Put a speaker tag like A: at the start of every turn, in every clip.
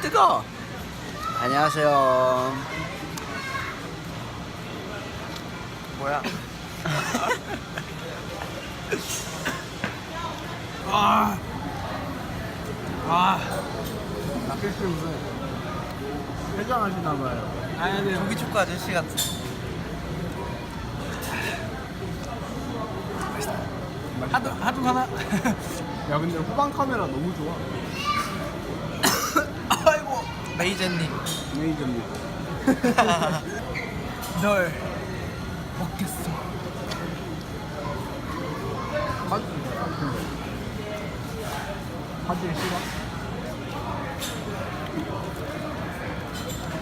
A: 뜨거. 안녕하세요. 뭐야?
B: 아. 아.
A: 아저씨 무슨 회장하시나 봐요.
B: 아니 근데
A: 고기 축구 아저씨 같은.
B: 하도 하도 하나.
A: 야 근데 후방 카메라 너무 좋아. 메이저님. 메이저님.
B: 널 먹겠어.
A: 사진 싫어?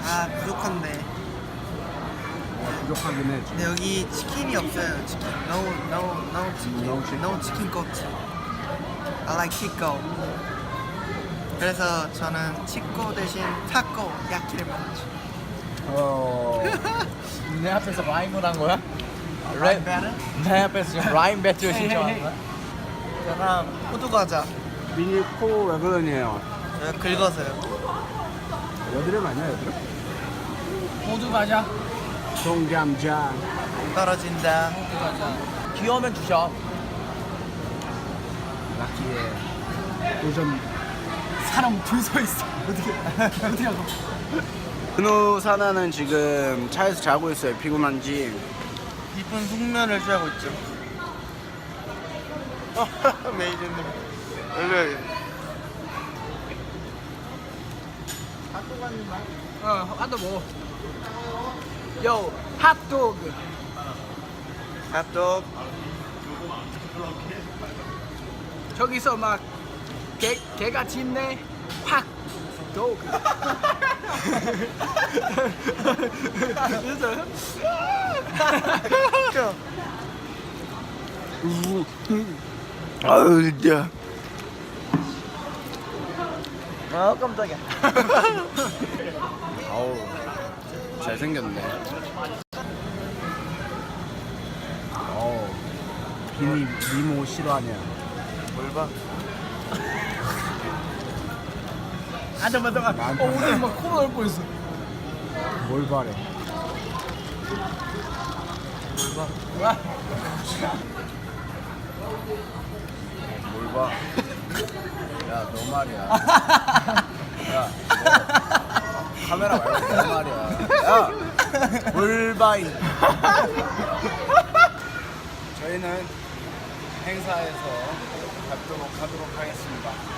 C: 아 부족한데
A: 어, 부족하긴 해.
C: 근데 여기 치킨이 없어요 치킨 no no no 치킨
A: No chicken.
C: no 치킨 꼬치 I like 치코 그래서 저는 치코 대신 타코 야키를 먹었죠
A: 어.
B: 내 앞에서 라임을 한 거야? 라임 배틀? 내 앞에서 지금 라임 배틀 신청한 거야?
C: 그다음 호두 과자
A: 미니 코 왜.
C: 제가 긁어서요
A: 여드름 아니야 여드름?
B: 호두 과자.
A: 동감자.
C: 떨어진다
B: 호두 과자. 귀여우면 주셔.
A: 라키의 도전.
B: 사람 줄 서 있어. 어떻게 어떻게 하고?
A: 근우 사나는 지금 차에서 자고 있어요. 피곤한지.
C: 이쁜 숙면을 취하고 있죠 메이저님 여기
B: 어, 먹어. 요, 핫도그.
C: 핫도그
B: 저기서 막 개, 개가 짖네. 확. 도그. 그래서
A: 아유 진짜.
C: 아 깜짝이야
A: 아우 잘생겼네. 비니 미모 싫어하냐?
C: 뭘봐
B: 아 잠깐만.
A: 나한테
B: 어 오늘 막 코가 올 뻔했어.
A: 뭘 바래?
B: 와.
A: 뭘 봐? 야 너 말이야. 야 너, 카메라 말고 너 말이야. 야 볼바이. 저희는 행사에서 뵙도록 하도록 하겠습니다.